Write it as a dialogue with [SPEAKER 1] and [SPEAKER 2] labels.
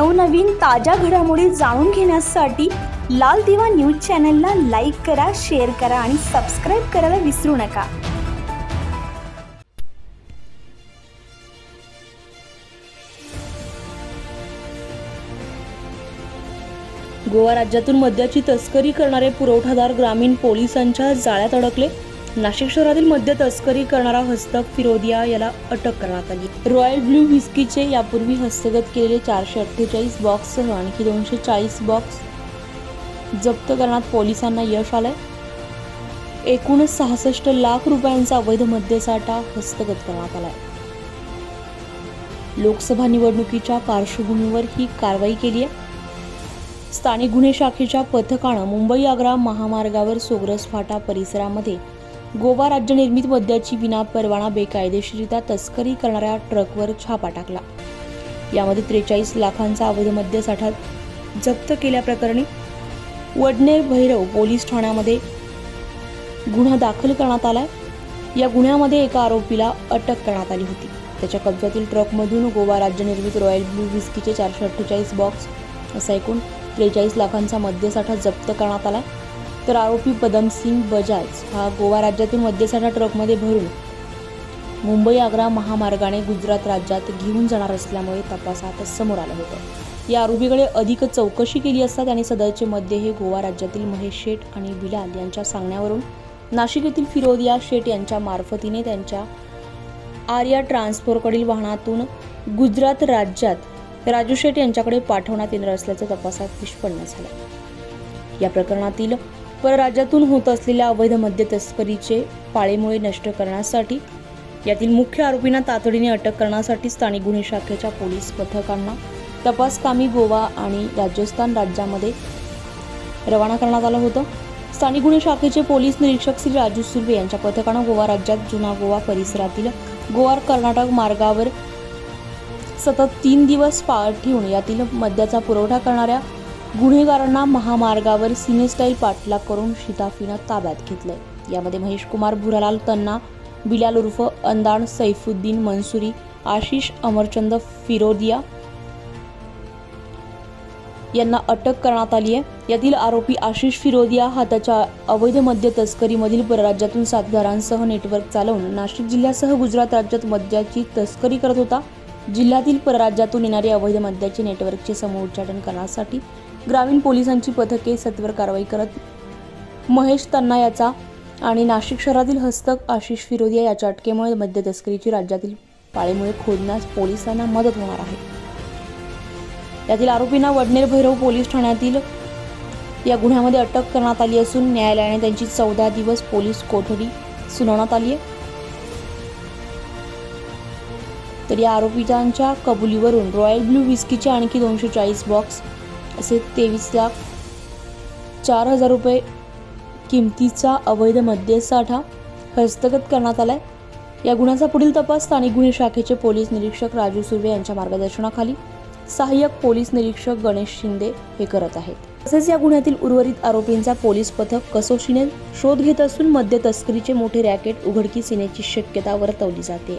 [SPEAKER 1] नवनवीन ताज्या घडामोडी जाणून घेण्यासाठी लाल दिवा न्यूज चॅनलला लाईक करा शेअर करा आणि सबस्क्राईब करायला विसरू नका.
[SPEAKER 2] गोवा राज्यातून मद्याची तस्करी करणारे पुरवठादार ग्रामीण पोलिसांच्या जाळ्यात अडकले. नाशिक शहरातील मद्य तस्करी करणारा हस्तक फिरोदिया याला अटक करण्यात आली. रॉयल ब्ल्यू व्हिस्कीचे यापूर्वी हस्तगत केलेले चारशे अठ्ठेचाळीस बॉक्ससह आणखी दोनशे चाळीस बॉक्स जप्त करण्यात पोलिसांना यश आलंय. एकूण सहासष्ट लाख रुपयांचा अवैध मद्यसाठा हस्तगत करण्यात आलाय. लोकसभा निवडणुकीच्या पार्श्वभूमीवर ही कारवाई केली आहे स्थानिक गुन्हे शाखेच्या पथकानं मुंबई आग्रा महामार्गावर सोग्रस फाटा परिसरामध्ये गोवा राज्य निर्मित मद्याची विनापरवाना बेकायदेशीरित्या तस्करी करणाऱ्या ट्रकवर छापा टाकला. यामध्ये त्रेचाळीस लाखांचा अवैध मद्यसाठा जप्त केल्याप्रकरणी वडनेर भैरव पोलीस ठाण्यामध्ये गुन्हा दाखल करण्यात आलाय. या गुन्ह्यामध्ये एका आरोपीला अटक करण्यात आली होती. त्याच्या कब्जातील ट्रकमधून गोवा राज्य निर्मित रॉयल ब्लू विस्कीचे चारशे अठ्ठेचाळीस बॉक्स असा एकूण त्रेचाळीस लाखांचा मद्यसाठा जप्त करण्यात आला तर आरोपी पदमसिंग बजाज हा गोवा राज्यातून मद्यसाठा ट्रकमध्ये भरून मुंबई आग्रा महामार्गाने गुजरात राज्यात घेऊन जाणार असल्यामुळे तपासात समोर आलं होतं. या आरोपीकडे अधिक चौकशी केली असता त्याने सदरचे मद्य हे गोवा राज्यातील महेश शेठ आणि बिलाल यांच्या सांगण्यावरून नाशिक येथील फिरोदिया शेठ यांच्या मार्फतीने त्यांच्या आर्या ट्रान्सपोर्टकडील वाहनातून गुजरात राज्यात राजू शेठ यांच्याकडे पाठवण्यात येणार असल्याचं तपासात निष्पन्न झालं. या प्रकरणातील परराज्यातून होत असलेल्या अवैध मद्य तस्करीचे पाळेमुळे नष्ट करण्यासाठी यातील मुख्य आरोपींना तातडीने अटक करण्यासाठी स्थानिक गुन्हे शाखेच्या पोलीस पथकांना तपासकामी गोवा आणि राजस्थान राज्यामध्ये रवाना करण्यात आलं होतं. स्थानिक गुन्हे शाखेचे पोलीस निरीक्षक श्री राजू सुर्वे यांच्या पथकानं गोवा राज्यात जुना गोवा परिसरातील गोवा कर्नाटक मार्गावर सतत तीन दिवस पाळत ठेवून यातील मद्याचा पुरवठा करणाऱ्या गुन्हेगारांना महामार्गावर सिनेस्टाईल पाठलाग करून शिताफीनं ताब्यात घेतलंय. यामध्ये महेश कुमार भुरालाल तन्ना बिलाल उर्फ अंदाण सैफुद्दीन मनसुरी आशिष अमरचंद फिरोदिया यांना अटक करण्यात आली आहे. यातील आरोपी आशिष फिरोदिया हा त्याच्या अवैध मद्य तस्करीमधील परराज्यातून सातगारांसह नेटवर्क चालवून नाशिक जिल्ह्यासह गुजरात राज्यात मद्याची तस्करी करत होता. जिल्ह्यातील परराज्यातून येणारे अवैध मद्याचे नेटवर्कचे समूच्चाटन करण्यासाठी ग्रामीण पोलिसांची पथके सत्वर कारवाई करत महेश तन्ना याचा आणि नाशिक शहरातील हस्तक आशिष फिरोदिया याच्या अटकेमुळे मद्य तस्करीची राज्यातील पाळेमुळे खोदण्यास पोलिसांना मदत होणार आहे. यातील आरोपींना वडनेर भैरव पोलीस ठाण्यातील या गुन्ह्यामध्ये अटक करण्यात आली असून न्यायालयाने त्यांची चौदा दिवस पोलीस कोठडी सुनावण्यात आली आहे. तर या आरोपितांच्या कबुलीवरून रॉयल ब्लू विस्कीचे आणखी दोनशे चाळीस बॉक्स असे तेवीस लाख चार हजार रुपये किमतीचा अवैध मद्यसाठा हस्तगत करण्यात आला आहे या गुन्ह्याचा पुढील तपास स्थानिक गुन्हे शाखेचे पोलीस निरीक्षक राजू सुर्वे यांच्या मार्गदर्शनाखाली सहाय्यक पोलीस निरीक्षक गणेश शिंदे हे करत आहेत. तसेच या गुन्ह्यातील उर्वरित आरोपींचा पोलीस पथक कसोशीने शोध घेत असून मद्य तस्करीचे मोठे रॅकेट उघडकीस येण्याची शक्यता वर्तवली जाते.